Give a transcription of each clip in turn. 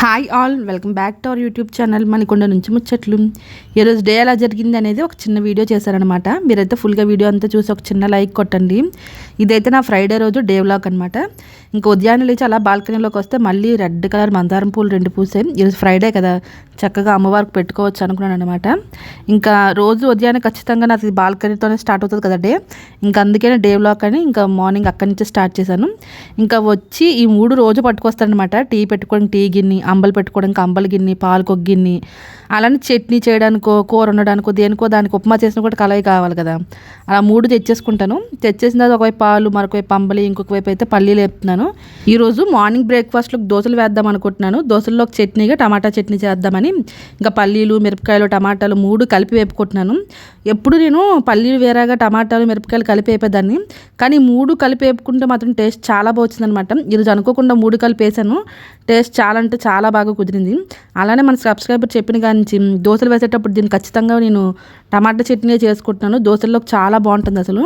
Hi all welcome back to our YouTube channel Manikonda నుంచి ముచ్చట్లు ఈరోజు డే ఎలా జరిగింది అనేది ఒక చిన్న వీడియో చేశారనమాట మీరైతే ఫుల్గా వీడియో అంతా చూసి ఒక చిన్న లైక్ కొట్టండి. ఇదైతే నా ఫ్రైడే రోజు డే వ్లాగ్ అనమాట ఇంకా ఉదయాన్నే లేచి అలా బాల్కనీలోకి వస్తే మళ్ళీ రెడ్ కలర్ మందారం పూలు రెండు పూసాయి ఈరోజు ఫ్రైడే కదా. చక్కగా అమ్మవారికి పెట్టుకోవచ్చు అనుకున్నాను అనమాట ఇంకా రోజు ఉదయాన్నే ఖచ్చితంగా నాకు బాల్కనీతోనే స్టార్ట్ అవుతుంది కదా డే. ఇంకా అందుకనే డే బ్లాక్ అని ఇంకా మార్నింగ్ అక్కడి నుంచి స్టార్ట్ చేశాను. ఇంకా వచ్చి ఈ మూడు రోజు పట్టుకొస్తానమాట టీ పెట్టుకోవడానికి టీ గిన్నె అంబలు పెట్టుకోవడానికి అంబలు గిన్నె పాలకొక గిన్నె. అలానే చట్నీ చేయడానికో కూర వండడానికో దేనికో దానికి ఉప్మా చేసిన కూడా కలయి కావాలి కదా. అలా మూడు తెచ్చేసుకుంటాను. తెచ్చేసిన తర్వాత ఒకవైపు పాలు మరొకవైపు అంబలి ఇంకొక వైపు అయితే పల్లీలు వేపుతున్నాను. ఈరోజు మార్నింగ్ బ్రేక్ఫాస్ట్లోకి దోశలు వేద్దాం అనుకుంటున్నాను. దోశల్లోకి చట్నీగా టమాటా చట్నీ చేద్దామని. ఇంకా పల్లీలు మిరపకాయలు టమాటాలు మూడు కలిపి వేపుకుంటున్నాను. ఎప్పుడు నేను పల్లీలు వేరేగా టమాటాలు మిరపకాయలు కలిపి వేపేదాన్ని. కానీ మూడు కలిపి వేపుకుంటే మాత్రం టేస్ట్ చాలా బాగుందనమాట ఈరోజు అనుకోకుండా మూడు కలిపి వేసాను. టేస్ట్ చాలా అంటే చాలా బాగా కుదిరింది. అలానే మన సబ్స్క్రైబర్ చెప్పిన కానీ దోశలు వేసేటప్పుడు దీన్ని ఖచ్చితంగా నేను టమాటా చట్నీ చేసుకుంటున్నాను. దోశల్లోకి చాలా బాగుంటుంది అసలు.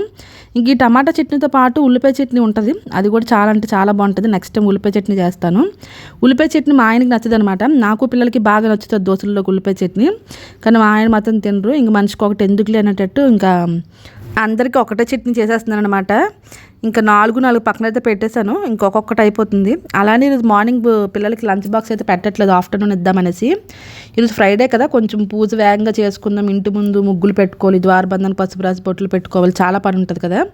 ఇంక ఈ టమాటా చట్నీతో పాటు ఉల్లిపాయ చట్నీ ఉంటుంది. అది కూడా చాలా అంటే చాలా బాగుంటుంది. నెక్స్ట్ టైం ఉల్లిపాయ చట్నీ చేస్తాను. ఉల్లిపాయ చట్నీ మా ఆయనకి నచ్చదు అనమాట నాకు పిల్లలకి బాగా నచ్చుతుంది దోశల్లోకి ఉల్లిపాయ చట్నీ. కానీ మా ఆయన మాత్రం తినరు. ఇంక మనిషికి ఒకటి ఎందుకులే అనేటట్టు ఇంకా అందరికీ ఒకటే చట్నీ చేసేస్తున్నాను అనమాట ఇంకా నాలుగు నాలుగు పక్కన అయితే పెట్టేశాను ఇంకొకటి అయిపోతుంది అలానే ఈరోజు మార్నింగ్ పిల్లలకి లంచ్ బాక్స్ అయితే పెట్టట్లేదు. ఆఫ్టర్నూన్ ఇద్దామనేసి. ఈరోజు ఫ్రైడే కదా. కొంచెం పూజ వేగంగా చేసుకుందాం. ఇంటి ముందు ముగ్గులు పెట్టుకోవాలి. ద్వారబంధన పసుపు రాసి బొట్లు పెట్టుకోవాలి. చాలా పని ఉంటుంది కదా.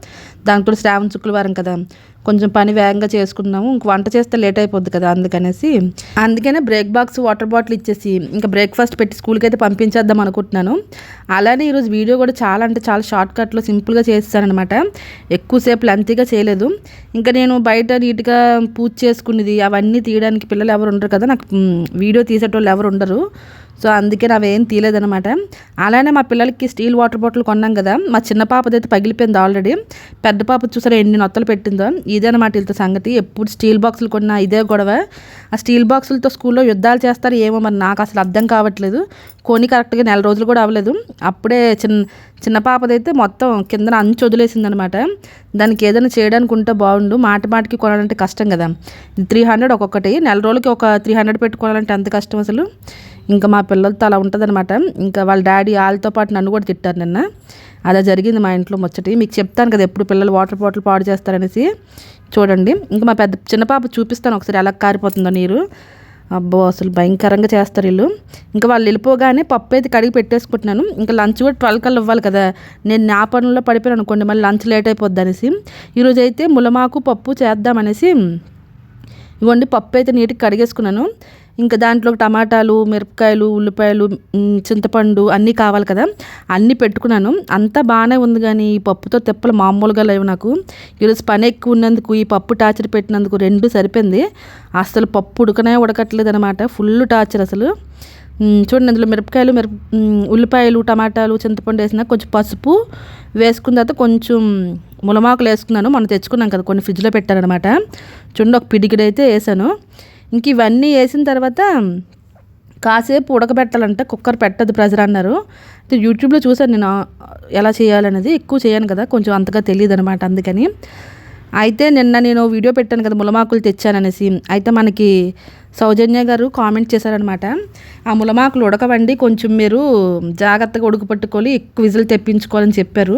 దాంతో శ్రావణ శుక్రవారం కదా. కొంచెం పని వేగంగా చేసుకున్నాము ఇంక వంట చేస్తే లేట్ అయిపోద్ది కదా అందుకనేసి. అందుకనే బ్రేక్ బాక్స్ వాటర్ బాటిల్ ఇచ్చేసి ఇంకా బ్రేక్ఫాస్ట్ పెట్టి స్కూల్కి అయితే పంపించేద్దాం అనుకుంటున్నాను. అలానే ఈరోజు వీడియో కూడా చాలా అంటే చాలా షార్ట్ కట్లో సింపుల్గా చేస్తానమాట ఎక్కువసేపు లెంతీగా చేయలేదు. ఇంకా నేను బయట నీట్గా పూజ చేసుకునేది అవన్నీ తీయడానికి పిల్లలు ఎవరు ఉండరు కదా. నాకు వీడియో తీసేటోళ్ళు ఎవరు ఉండరు. సో అందుకే అవేం తీయలేదనమాట అలానే మా పిల్లలకి స్టీల్ వాటర్ బాటిల్ కొన్నాం కదా మా చిన్న పాపదైతే పగిలిపోయింది ఆల్రెడీ. పెద్ద పాప చూసారా ఎన్ని నొత్తలు పెట్టిందో? ఇదేనమాట వీళ్ళతో సంగతి. ఎప్పుడు స్టీల్ బాక్సులు కొన్నా ఇదే గొడవ. ఆ స్టీల్ బాక్సులతో స్కూల్లో యుద్ధాలు చేస్తారు ఏమో మరి నాకు అసలు అర్థం కావట్లేదు. కొని కరెక్ట్గా నెల రోజులు కూడా అవ్వలేదు. అప్పుడే చిన్న చిన్న పాపదైతే మొత్తం కిందన అంచు వదిలేసింది అనమాట దానికి ఏదైనా చేయడానికి ఉంటే బాగుండు. మాట మాటికి కొనాలంటే కష్టం కదా. త్రీ హండ్రెడ్ ఒక్కొక్కటి. నెల రోజులకి ఒక త్రీ హండ్రెడ్ పెట్టుకోవాలంటే అంత కష్టం అసలు? ఇంకా మా పిల్లలతో అలా ఉంటుందన్నమాట. ఇంకా వాళ్ళ డాడీ వాళ్ళతో పాటు నన్ను కూడా తిట్టారు నిన్న. అలా జరిగింది మా ఇంట్లో ముచ్చటి. మీకు చెప్తాను కదా ఎప్పుడు పిల్లలు వాటర్ బాటిల్ పాడు చేస్తారనేసి. చూడండి. ఇంకా మా పెద్ద చిన్న పాప చూపిస్తాను ఒకసారి ఎలా కారిపోతుందో నీరు. అబ్బో అసలు భయంకరంగా చేస్తారు వీళ్ళు. ఇంకా వాళ్ళు వెళ్ళిపోగానే పప్పు అయితే కడిగి పెట్టేసుకుంటున్నాను. ఇంకా లంచ్ కూడా ట్వెల్వ్ కల్లా ఇవ్వాలి కదా. నేను నా పనుల్లో పడిపోయాను అనుకోండి మళ్ళీ లంచ్ లేట్ అయిపోద్ది అనేసి. ఈరోజు అయితే ములమాకు పప్పు చేద్దామనేసి. ఇవ్వండి పప్పు అయితే నీటికి కడిగేసుకున్నాను. ఇంకా దాంట్లో టమాటాలు మిరపకాయలు ఉల్లిపాయలు చింతపండు అన్నీ కావాలి కదా. అన్నీ పెట్టుకున్నాను. అంతా బాగానే ఉంది కానీ ఈ పప్పుతో తెప్పలు మామూలుగా లేవు నాకు. ఈరోజు పని ఎక్కువ ఉన్నందుకు ఈ పప్పు టార్చర్ పెట్టినందుకు రెండు సరిపోయింది. అసలు పప్పు ఉడకనే ఉడకట్లేదు అనమాట ఫుల్ టార్చర్ అసలు. చూడండి అందులో మిరపకాయలు మిరప ఉల్లిపాయలు టమాటాలు చింతపండు వేసిన కొంచెం పసుపు వేసుకున్న తర్వాత కొంచెం ములమాకులు వేసుకున్నాను. మనం తెచ్చుకున్నాం కదా కొన్ని ఫ్రిడ్జ్లో పెట్టారనమాట చూడండి ఒక పిడికిడైతే వేసాను. ఇంక ఇవన్నీ వేసిన తర్వాత కాసేపు ఉడకబెట్టాలంటే కుక్కర్ పెట్టదు ప్రెజర్ అన్నారు. అయితే యూట్యూబ్లో చూసాను నేను ఎలా చేయాలనేది ఎక్కువ చేయను కదా కొంచెం అంతగా తెలియదు అనమాట అందుకని. అయితే నిన్న నేను వీడియో పెట్టాను కదా ములమాకులు తెచ్చాననేసి. అయితే మనకి సౌజన్య గారు కామెంట్ చేశారనమాట. ఆ ములమాకులు ఉడకవండి కొంచెం మీరు జాగ్రత్తగా ఉడకపట్టుకొని ఎక్కువ విజులు తెప్పించుకోవాలని చెప్పారు.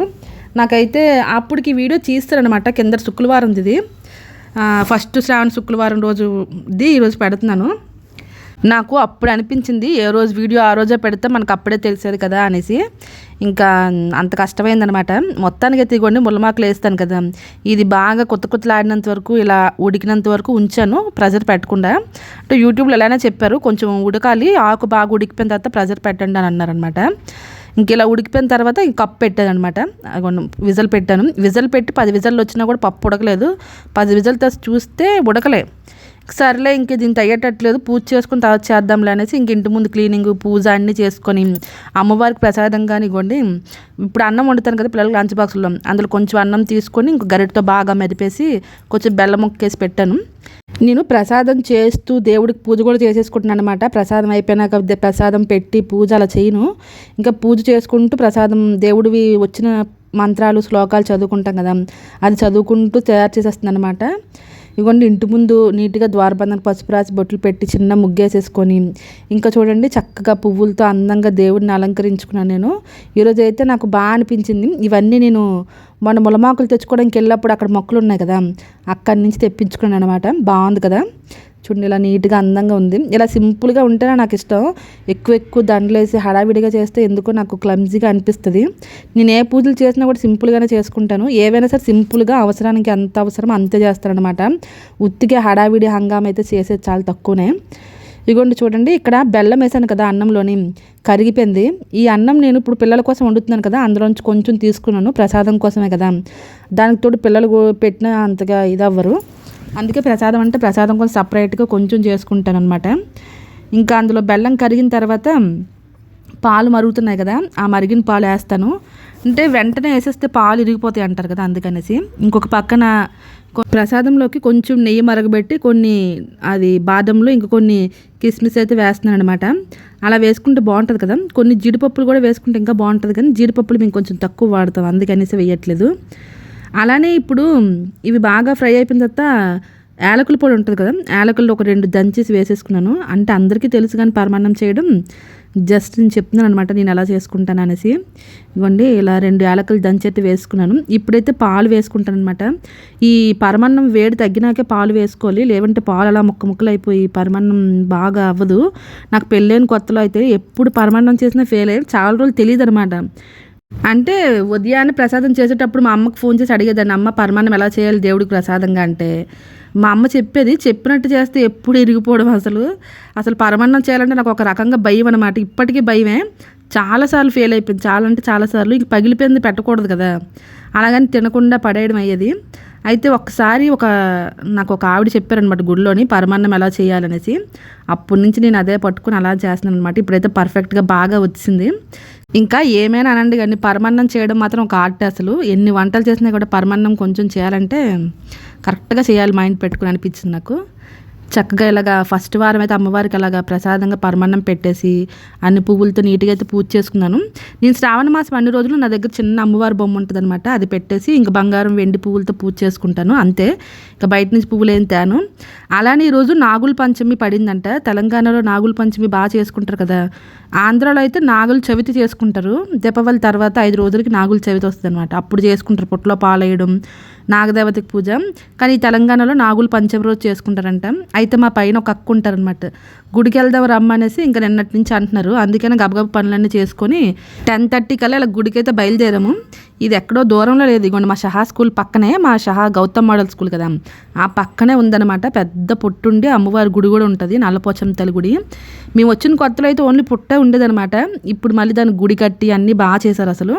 నాకైతే అప్పటికి వీడియో తీస్తారనమాట కింద శుక్రవారం ఇది. ఫస్ట్ శ్రావణ శుక్రవారం రోజు ఇది ఈరోజు పెడుతున్నాను. నాకు అప్పుడు అనిపించింది ఏ రోజు వీడియో ఆ రోజే పెడితే మనకు అప్పుడే తెలిసేది కదా అనేసి. ఇంకా అంత కష్టమైందనమాట మొత్తానికి అయితే ముల్లమాకులు వేస్తాను కదా. ఇది బాగా కొత్త కొత్తలాడినంత వరకు ఇలా ఉడికినంత వరకు ఉంచాను ప్రెజర్ పెట్టకుండా. అంటే యూట్యూబ్లో ఎలానే చెప్పారు కొంచెం ఉడకాలి ఆకు బాగా ఉడికిపోయిన తర్వాత ప్రెజర్ పెట్టండి అని అన్నారనమాట ఇంక ఇలా ఉడికిపోయిన తర్వాత ఇంక కప్పు పెట్టాను అనమాట విజల్ పెట్టాను. విజల్ పెట్టి పది విజల్లు వచ్చినా కూడా పప్పు ఉడకలేదు. పది విజల్ చూస్తే ఉడకలే. సర్లే ఇంక దీనికి అయ్యేటట్లేదు. పూజ చేసుకుని తర్వాత చేద్దాంలే అనేసి ఇంక ఇంటి ముందు క్లీనింగ్ పూజ అన్నీ చేసుకొని అమ్మవారికి ప్రసాదంగా ఇవ్వండి. ఇప్పుడు అన్నం వండుతాను కదా పిల్లలకి లంచ్ బాక్స్లో. అందులో కొంచెం అన్నం తీసుకొని ఇంక గరిటతో బాగా మెదిపేసి కొంచెం బెల్లం ముక్కేసి పెట్టాను. నేను ప్రసాదం చేస్తూ దేవుడికి పూజ కూడా చేసేసుకుంటున్నాను అనమాట ప్రసాదం అయిపోయినాక ప్రసాదం పెట్టి పూజ అలా చేయను. ఇంకా పూజ చేసుకుంటూ ప్రసాదం దేవుడివి వచ్చిన మంత్రాలు శ్లోకాలు చదువుకుంటాం కదా అది చదువుకుంటూ తయారు చేసేస్తుంది అనమాట ఇవ్వండి ఇంటి ముందు నీట్గా ద్వారబంధం పసుపు రాసి బొట్లు పెట్టి చిన్న ముగ్గేసేసుకొని ఇంకా చూడండి చక్కగా పువ్వులతో అందంగా దేవుడిని అలంకరించుకున్నాను నేను. ఈరోజు అయితే నాకు బాగా అనిపించింది. ఇవన్నీ నేను మొన్న ములమాకులు తెచ్చుకోవడానికి వెళ్ళినప్పుడు అక్కడ మొక్కలు ఉన్నాయి కదా అక్కడి నుంచి తెప్పించుకున్నాను అనమాట బాగుంది కదా? చూడండి ఇలా నీట్గా అందంగా ఉంది. ఇలా సింపుల్గా ఉంటేనే నాకు ఇష్టం. ఎక్కువ ఎక్కువ దండలు వేసి హడావిడిగా చేస్తే ఎందుకో నాకు క్లమ్జీగా అనిపిస్తుంది. నేను ఏ పూజలు చేసినా కూడా సింపుల్గానే చేసుకుంటాను. ఏవైనా సరే సింపుల్గా అవసరానికి ఎంత అవసరం అంతే చేస్తానమాట ఉత్తికే హడావిడి హంగామ అయితే చేసేది చాలా తక్కువనే. ఇగోండి చూడండి ఇక్కడ బెల్లం వేసాను కదా అన్నంలోని. కరిగిపోయింది. ఈ అన్నం నేను ఇప్పుడు పిల్లల కోసం వండుతున్నాను కదా అందులోంచి కొంచెం తీసుకున్నాను ప్రసాదం కోసమే కదా. దానికి తోడు పిల్లలు పెట్టిన అంతగా ఇది అవ్వరు అందుకే ప్రసాదం అంటే ప్రసాదం కొంచెం సపరేట్గా కొంచెం చేసుకుంటాను అనమాట ఇంకా అందులో బెల్లం కరిగిన తర్వాత పాలు మరుగుతున్నాయి కదా ఆ మరిగిన పాలు వేస్తాను. అంటే వెంటనే వేసేస్తే పాలు ఇరిగిపోతాయి అంటారు కదా అందుకనేసి. ఇంకొక పక్కన ప్రసాదంలోకి కొంచెం నెయ్యి మరగబెట్టి కొన్ని అది బాదంలో ఇంక కొన్ని కిస్మిస్ అయితే వేస్తున్నాను అనమాట అలా వేసుకుంటే బాగుంటుంది కదా. కొన్ని జీడిపప్పులు కూడా వేసుకుంటే ఇంకా బాగుంటుంది కానీ జీడిపప్పులు మేము కొంచెం తక్కువ వాడతాం అందుకనేసి వేయట్లేదు. అలానే ఇప్పుడు ఇవి బాగా ఫ్రై అయిపోయిన తర్వాత యాలకుల పొడి ఉంటుంది కదా యాలకులు ఒక రెండు దంచేసి వేసేసుకున్నాను. అంటే అందరికీ తెలుసు కానీ పరమాన్నం చేయడం జస్ట్ నేను చెప్తున్నాను అనమాట నేను ఎలా చేసుకుంటాను అనేసి. ఇవ్వండి ఇలా రెండు యాలకులు దంచెత్తి వేసుకున్నాను. ఇప్పుడైతే పాలు వేసుకుంటాను అనమాట ఈ పరమాన్నం వేడి తగ్గినాకే పాలు వేసుకోవాలి. లేవంటే పాలు అలా ముక్క ముక్కలు అయిపోయి పరమాన్నం బాగా అవ్వదు. నాకు పెళ్ళైన కొత్తలో అయితే ఎప్పుడు పరమాన్నం చేసినా ఫెయిల్ అయ్యి చాలా రోజులు తెలియదు అనమాట అంటే ఉదయాన్నే ప్రసాదం చేసేటప్పుడు మా అమ్మకు ఫోన్ చేసి అడిగేదాన్ని అమ్మ పరమాన్నం ఎలా చేయాలి దేవుడికి ప్రసాదంగా? అంటే మా అమ్మ చెప్పేది చెప్పినట్టు చేస్తే ఎప్పుడు ఇరిగిపోవడం అసలు. అసలు పరమాన్నం చేయాలంటే నాకు ఒక రకంగా భయం అనమాట ఇప్పటికీ భయమే. చాలాసార్లు ఫెయిల్ అయిపోయింది. చాలా అంటే చాలాసార్లు ఇంక పగిలిపోయింది పెట్టకూడదు కదా. అలాగని తినకుండా పడేయడం అయ్యేది. అయితే ఒకసారి ఒక నాకు ఒక ఆవిడ చెప్పారనమాట గుడిలోని పరమాన్నం ఎలా చేయాలనేసి. అప్పటి నుంచి నేను అదే పట్టుకుని అలా చేస్తున్నాను అనమాట ఇప్పుడైతే పర్ఫెక్ట్గా బాగా వచ్చింది. ఇంకా ఏమైనా అనండి కానీ పరమాన్నం చేయడం మాత్రం ఒక ఆర్ట్ అసలు. ఎన్ని వంటలు చేసినా కూడా పరమాన్నం కొంచెం చేయాలంటే కరెక్ట్గా చేయాలి మైండ్ పెట్టుకుని అనిపించింది నాకు. చక్కగా ఇలాగా ఫస్ట్ వారం అయితే అమ్మవారికి అలాగా ప్రసాదంగా పరమాన్నం పెట్టేసి అన్ని పువ్వులతో నీట్గా అయితే పూజ చేసుకున్నాను. నేను శ్రావణ మాసం అన్ని రోజులు నా దగ్గర చిన్న అమ్మవారి బొమ్మ ఉంటుంది అనమాట అది పెట్టేసి ఇంక బంగారం వెండి పువ్వులతో పూజ చేసుకుంటాను. అంతే. ఇంకా బయట నుంచి పువ్వులు ఏం తేను. అలానే ఈరోజు నాగుల పంచమి పడిందంట. తెలంగాణలో నాగుల పంచమి బాగా చేసుకుంటారు కదా. ఆంధ్రాలో అయితే నాగుల చవితి చేసుకుంటారు. దీపావళి తర్వాత ఐదు రోజులకి నాగుల చవితి వస్తుంది అనమాట అప్పుడు చేసుకుంటారు. పొట్లో పాలేయడం నాగదేవతకి పూజ. కానీ తెలంగాణలో నాగులు పంచమి రోజు చేసుకుంటారంట. అయితే మా పైన ఒక అక్క ఉంటారనమాట గుడికి వెళ్దాం రమ్మనేసి ఇంకా నిన్నటి నుంచి అంటున్నారు. అందుకనే గబగబ పనులన్నీ చేసుకొని టెన్ థర్టీ కల్లా ఇలా గుడికి అయితే బయలుదేరాము. ఇది ఎక్కడో దూరంలో లేదు. ఇగోండి మా షహా స్కూల్ పక్కనే మా షహా గౌతమ్ మోడల్ స్కూల్ కదా. ఆ పక్కనే ఉందన్నమాట. పెద్ద పుట్టుండి అమ్మవారి గుడి కూడా ఉంటుంది నల్లపోచం తల్లి గుడి. మేము వచ్చిన కొత్తలో అయితే ఓన్లీ పుట్టే ఉండేదన్నమాట. ఇప్పుడు మళ్ళీ దాన్ని గుడి కట్టి అన్నీ బాగా చేశారు అసలు.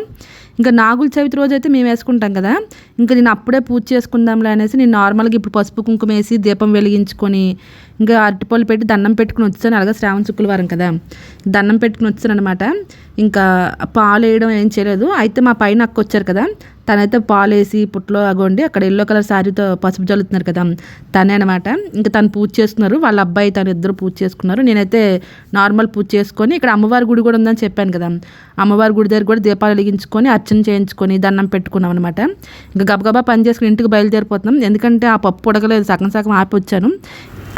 ఇంకా నాగుల చవితి రోజు అయితే మేము వేసుకుంటాం కదా. ఇంకా నేను అప్పుడే పూజ చేసుకుందాంలే అనేసి నేను నార్మల్గా ఇప్పుడు పసుపు కుంకుమ వేసి దీపం వెలిగించుకొని ఇంకా అరటిపళ్ళు పెట్టి దండం పెట్టుకుని వచ్చాను. అలాగే శ్రావణ శుక్రవారం కదా. దండం పెట్టుకుని వచ్చాను అనమాట ఇంకా పాలు వేయడం ఏం చేయలేదు. అయితే మా పైన అక్క వచ్చారు కదా. తనైతే పాలు వేసి పుట్లో అగోండి అక్కడ ఎల్లో కలర్ శారీతో పసుపు జల్లుతున్నారు కదా. తనే అనమాట ఇంకా తను పూజ చేస్తున్నారు. వాళ్ళ అబ్బాయి తను ఇద్దరు పూజ చేసుకున్నారు. నేనైతే నార్మల్ పూజ చేసుకొని ఇక్కడ అమ్మవారి గుడి కూడా ఉందని చెప్పాను కదా. అమ్మవారి గుడి దగ్గర కూడా దీపాలు వెలిగించుకొని అర్చన చేయించుకొని దండం పెట్టుకున్నాం అనమాట ఇంకా గబగబా పని చేసుకుని ఇంటికి బయలుదేరిపోతున్నాం. ఎందుకంటే ఆ పప్పు ఉడకలేదు. సగం సగం ఆపి వచ్చాను.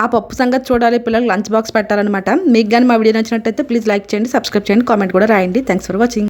ఆ పప్పు సంగతి చూడాలి పిల్లలకు లంచ్ బాక్స్ పెట్టాలన్నమాట. మీకు కానీ మా వీడియో నచ్చినట్టయితే ప్లీజ్ లైక్ చేయండి సబ్స్క్రైబ్ చేయండి కామెంట్ కూడా రాయండి. Thanks for watching